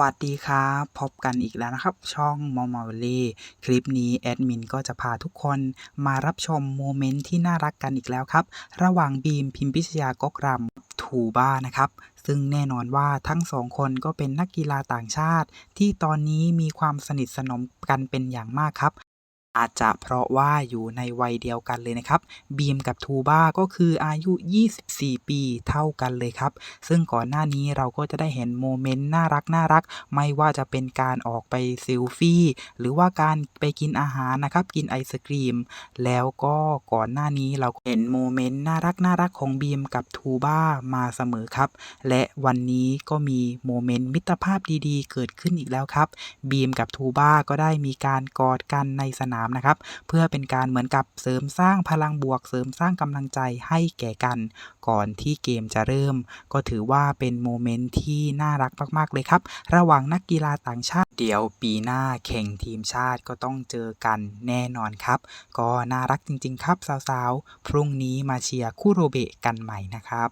วัสดีครับพบกันอีกแล้วนะครับ ช่องมอมอลลี่คลิปนี้แอดมินก็จะพาทุกคนมารับชมโมเมนต์ที่น่ารักกันอีกแล้วครับ ระหว่างบีมพิมพิชยากกรำถูบ้านะครับ ซึ่งแน่นอนว่าทั้งสองคนก็เป็นนักกีฬาต่างชาติ ที่ตอนนี้มีความสนิทสนมกันเป็นอย่างมากครับ อาจจะเพราะว่าอยู่ในวัยเดียวกันเลยนะครับ บีมกับทูบ้าก็คืออายุ 24 ปีเท่ากันเลยครับ ซึ่งก่อนหน้านี้เราก็จะได้เห็นโมเมนต์น่ารักน่ารัก ไม่ว่าจะเป็นการออกไปเซลฟี่ หรือว่าการไปกินอาหารนะครับ กินไอศกรีม แล้วก็ก่อนหน้านี้เราเห็นโมเมนต์น่ารักน่ารักของบีมกับทูบ้ามาเสมอครับ และวันนี้ก็มีโมเมนต์มิตรภาพดีๆ เกิดขึ้นอีกแล้วครับ บีมกับทูบ้าก็ได้มีการกอดกันในสนามนะครับเพื่อเป็นการเหมือนกับเสริมสร้างพลังบวก เสริมสร้างกำลังใจให้แก่กัน ก่อนที่เกมจะเริ่ม ก็ถือว่าเป็นโมเมนต์ที่น่ารักมาก ๆ เลยครับ ระหว่างนักกีฬาต่างชาติ เดี๋ยวปีหน้าแข่งทีมชาติก็ต้องเจอกันแน่นอนครับ ก็น่ารักจริง ๆ ครับสาวๆ พรุ่งนี้มาเชียร์คุโรเบะกันใหม่นะครับ